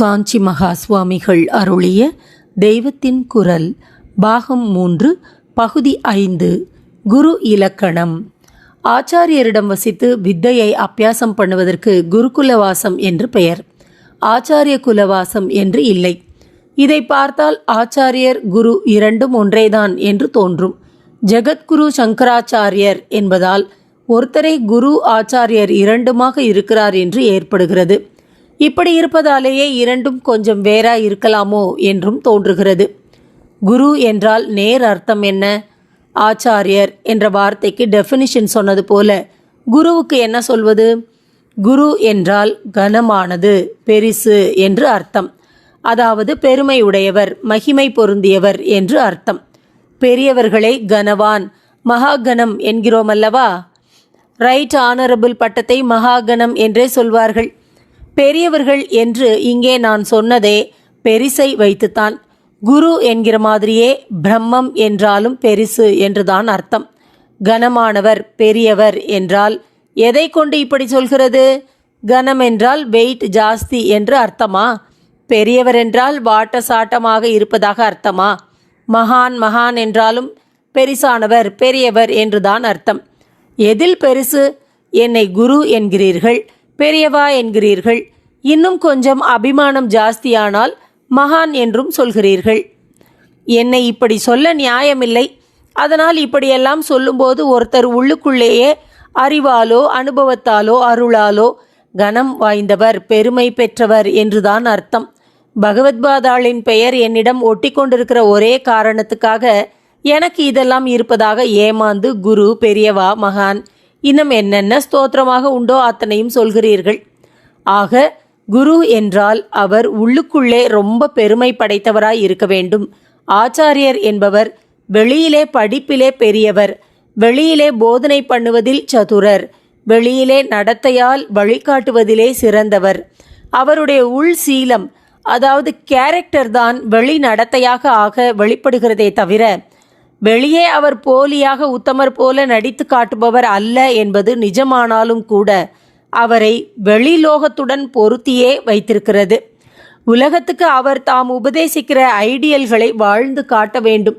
காஞ்சி மகா சுவாமிகள் அருளிய தெய்வத்தின் குரல் பாகம் மூன்று பகுதி ஐந்து குரு இலக்கணம். ஆச்சாரியரிடம் வசித்து வித்தையை அப்பியாசம் பண்ணுவதற்கு குருகுலவாசம் என்று பெயர். ஆச்சாரிய குலவாசம் என்று இல்லை. இதை பார்த்தால் ஆச்சாரியர் குரு இரண்டும் ஒன்றேதான் என்று தோன்றும். ஜெகத்குரு சங்கராச்சாரியர் என்பதால் ஒருத்தரை குரு ஆச்சாரியர் இரண்டுமாக இருக்கிறார் என்று ஏற்படுகிறது. இப்படி இருப்பதாலேயே இரண்டும் கொஞ்சம் வேறா இருக்கலாமோ என்றும் தோன்றுகிறது. குரு என்றால் நேர் அர்த்தம் என்ன? ஆச்சாரியர் என்ற வார்த்தைக்கு டெஃபினிஷன் சொன்னது போல குருவுக்கு என்ன சொல்வது? குரு என்றால் கனமானது பெரிசு என்று அர்த்தம். அதாவது பெருமை உடையவர் மகிமை பொருந்தியவர் என்று அர்த்தம். பெரியவர்களை கனவான் மகாகணம் என்கிறோம் அல்லவா ரைட் ஆனரபிள் பட்டத்தை மகாகணம் என்றே சொல்வார்கள். பெரியவர்கள் என்று இங்கே நான் சொன்னதே பெரிசை வைத்துத்தான். குரு என்கிற மாதிரியே பிரம்மம் என்றாலும் பெரிசு என்றுதான் அர்த்தம். கனமானவர் பெரியவர் என்றால் எதை கொண்டு இப்படி சொல்கிறது? கனம் என்றால் வெயிட் ஜாஸ்தி என்று அர்த்தமா? பெரியவர் என்றால் வாட்ட சாட்டமாக இருப்பதாக அர்த்தமா? மகான் மகான் என்றாலும் பெரிசானவர் பெரியவர் என்றுதான் அர்த்தம். எதில் பெருசு? என்னை குரு என்கிறீர்கள் பெரியவா என்கிறீர்கள் இன்னும் கொஞ்சம் அபிமானம் ஜாஸ்தியானால் மகான் என்றும் சொல்கிறீர்கள். என்னை இப்படி சொல்ல நியாயமில்லை. அதனால் இப்படியெல்லாம் சொல்லும்போது ஒருத்தர் உள்ளுக்குள்ளேயே அறிவாலோ அனுபவத்தாலோ அருளாலோ கனம் வாய்ந்தவர் பெருமை பெற்றவர் என்றுதான் அர்த்தம். பகவத்பாதாளின் பெயர் என்னிடம் ஒட்டி கொண்டிருக்கிற ஒரே காரணத்துக்காக எனக்கு இதெல்லாம் இருப்பதாக ஏமாந்து குரு பெரியவா மகான் இன்னும் என்னென்ன ஸ்தோத்திரமாக உண்டோ அத்தனையும் சொல்கிறீர்கள். ஆக குரு என்றால் அவர் உள்ளுக்குள்ளே ரொம்ப பெருமை படைத்தவராய் இருக்க வேண்டும். ஆச்சாரியர் என்பவர் வெளியிலே படிப்பிலே பெரியவர் வெளியிலே போதனை பண்ணுவதில் சதுரர் வெளியிலே நடத்தையால் வழிகாட்டுவதிலே சிறந்தவர். அவருடைய உள் சீலம் அதாவது கேரக்டர் தான் வெளி நடத்தையாக ஆக வெளிப்படுகிறதே தவிர வெளியே அவர் போலியாக உத்தமர் போல நடித்து காட்டுபவர் அல்ல என்பது நிஜமானாலும் கூட அவரை வெளிலோகத்துடன் பொருத்தியே வைத்திருக்கிறது. உலகத்துக்கு அவர் தாம் உபதேசிக்கிற ஐடியல்களை வாழ்ந்து காட்ட வேண்டும்.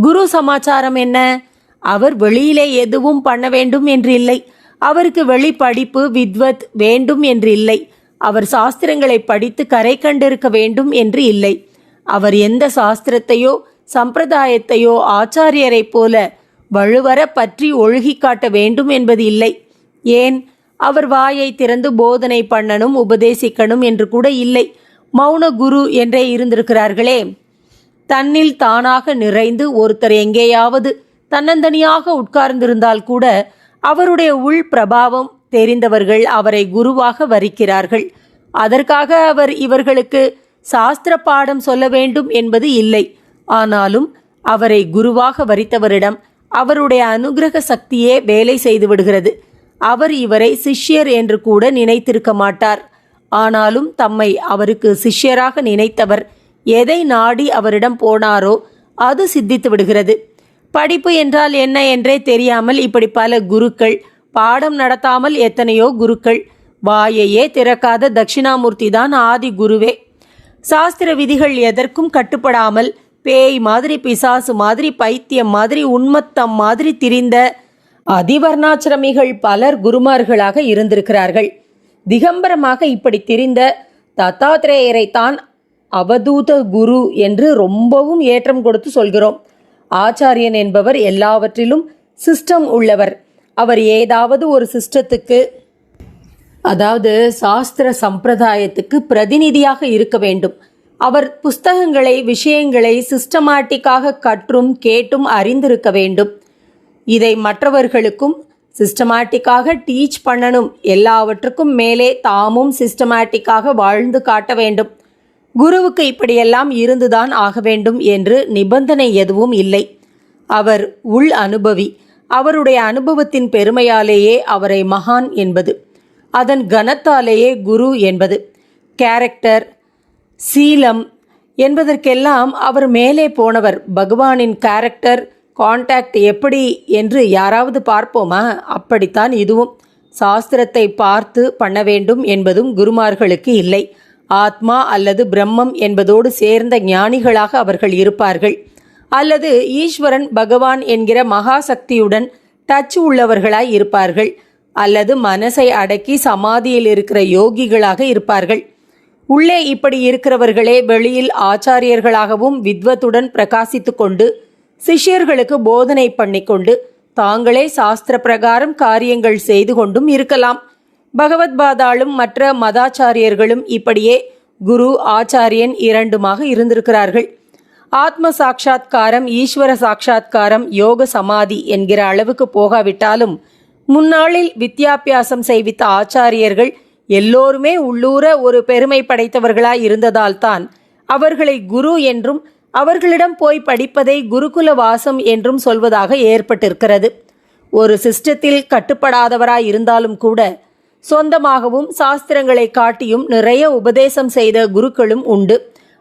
குரு சமாச்சாரம் என்ன? அவர் வெளியிலே எதுவும் பண்ண வேண்டும் என்று இல்லை. அவருக்கு வெளி படிப்பு வித்வத் வேண்டும் என்று இல்லை. அவர் சாஸ்திரங்களை படித்து கரை கண்டிருக்க வேண்டும் என்று இல்லை. அவர் எந்த சாஸ்திரத்தையோ சம்பிரதாயத்தையோ ஆச்சாரியரைப் போல வலுவர பற்றி ஒழுகி காட்ட வேண்டும் என்பது இல்லை. ஏன்? அவர் வாயை திறந்து போதனை பண்ணணும் உபதேசிக்கணும் என்று கூட இல்லை. மௌன குரு என்றே இருந்திருக்கிறார்களே. தன்னில் தானாக நிறைந்து ஒருத்தர் எங்கேயாவது தன்னந்தனியாக உட்கார்ந்திருந்தால் கூட அவருடைய உள் பிரபாவம் தெரிந்தவர்கள் அவரை குருவாக வரிக்கிறார்கள். அதற்காக அவர் இவர்களுக்கு சாஸ்திர பாடம் சொல்ல வேண்டும் என்பது இல்லை. ஆனாலும் அவரை குருவாக வரித்தவரிடம் அவருடைய அனுகிரக சக்தியே வேலை செய்து விடுகிறது. அவர் இவரை சிஷ்யர் என்று கூட நினைத்திருக்க மாட்டார். ஆனாலும் தம்மை அவருக்கு சிஷ்யராக நினைத்தவர் எதை நாடி அவரிடம் போனாரோ அது சித்தித்து விடுகிறது. படிப்பு என்றால் என்ன என்றே தெரியாமல் இப்படி பல குருக்கள் பாடம் நடத்தாமல் எத்தனையோ குருக்கள் வாயையே திறக்காத தட்சிணாமூர்த்தி தான் ஆதி குருவே. சாஸ்திர விதிகள் எதற்கும் கட்டுப்படாமல் பேய் மாதிரி பிசாசு மாதிரி பைத்தியம் மாதிரி உண்மத்தம் மாதிரி திரிந்த அதிவர்ணாசிரமிகள் பலர் குருமார்களாக இருந்திருக்கிறார்கள். திகம்பரமாக இப்படி திரிந்த தத்தாத்திரேயரைத்தான் அவதூத குரு என்று ரொம்பவும் ஏற்றம் கொடுத்து சொல்கிறோம். ஆச்சாரியன் என்பவர் எல்லாவற்றிலும் சிஸ்டம் உள்ளவர். அவர் ஏதாவது ஒரு சிஸ்டத்துக்கு அதாவது சாஸ்திர சம்பிரதாயத்துக்கு பிரதிநிதியாக இருக்க வேண்டும். அவர் புஸ்தகங்களை விஷயங்களை சிஸ்டமேட்டிக்காக கற்றும் கேட்டும் அறிந்திருக்க வேண்டும். இதை மற்றவர்களுக்கும் சிஸ்டமேட்டிக்காக டீச் பண்ணணும். எல்லாவற்றுக்கும் மேலே தாமும் சிஸ்டமேட்டிக்காக வாழ்ந்து காட்ட வேண்டும். குருவுக்கு இப்படியெல்லாம் இருந்துதான் ஆக வேண்டும் என்று நிபந்தனை எதுவும் இல்லை. அவர் உள் அனுபவி அவருடைய அனுபவத்தின் பெருமையாலேயே அவரை மகான் என்பது அதன் கனத்தாலேயே குரு என்பது. கேரக்டர் சீலம் என்பதற்கெல்லாம் அவர் மேலே போனவர். பகவானின் கேரக்டர் காண்டாக்ட் எப்படி என்று யாராவது பார்ப்போமா? அப்படித்தான் இதுவும். சாஸ்திரத்தை பார்த்து பண்ண வேண்டும் என்பதும் குருமார்களுக்கு இல்லை. ஆத்மா அல்லது பிரம்மம் என்பதோடு சேர்ந்த ஞானிகளாக அவர்கள் இருப்பார்கள். அல்லது ஈஸ்வரன் பகவான் என்கிற மகாசக்தியுடன் டச் உள்ளவர்களாய் இருப்பார்கள். அல்லது மனசை அடக்கி சமாதியில் இருக்கிற யோகிகளாக இருப்பார்கள். உள்ளே இப்படி இருக்கிறவர்களே வெளியில் ஆச்சாரியர்களாகவும் வித்வத்துடன் பிரகாசித்துக்கொண்டு கொண்டு சிஷ்யர்களுக்கு போதனை பண்ணிக்கொண்டு தாங்களே சாஸ்திர பிரகாரம் காரியங்கள் செய்து கொண்டும் இருக்கலாம். பகவத் பாதாளும் மற்ற மதாச்சாரியர்களும் இப்படியே குரு ஆச்சாரியன் இரண்டுமாக இருந்திருக்கிறார்கள். ஆத்ம சாட்சா்காரம் ஈஸ்வர சாட்சா்காரம் யோக சமாதி என்கிற அளவுக்கு போகாவிட்டாலும் முன்னாளில் வித்யாபியாசம் செய்வித்த ஆச்சாரியர்கள் எல்லோருமே உள்ளூர ஒரு பெருமை படைத்தவர்களாய் இருந்ததால்தான் அவர்களை குரு என்றும் அவர்களிடம் போய் படிப்பதை குருகுல வாசம் என்றும் சொல்வதாக ஏற்பட்டிருக்கிறது. ஒரு சிஸ்டத்தில் கட்டுப்படாதவராய் இருந்தாலும் கூட சொந்தமாகவும் சாஸ்திரங்களை காட்டியும் நிறைய உபதேசம் செய்த குருக்களும் உண்டு.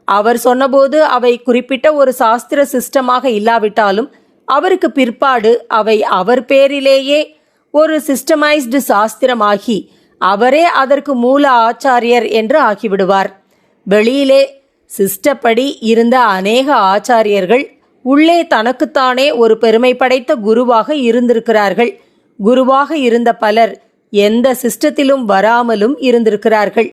அவர் சொன்னபோது அவை குறிப்பிட்ட ஒரு சாஸ்திர சிஸ்டமாக இல்லாவிட்டாலும் அவருக்கு பிற்பாடு அவை அவர் பேரிலேயே ஒரு சிஸ்டமைஸ்டு சாஸ்திரமாகி அவரே அதற்கு மூல ஆச்சாரியர் என்று ஆகிவிடுவார். வெளியிலே சிஸ்டப்படி இருந்த அநேக ஆச்சாரியர்கள் உள்ளே தனக்குத்தானே ஒரு பெருமை படைத்த குருவாக இருந்திருக்கிறார்கள். குருவாக இருந்த பலர் எந்த சிஸ்டத்திலும் வராமலும் இருந்திருக்கிறார்கள்.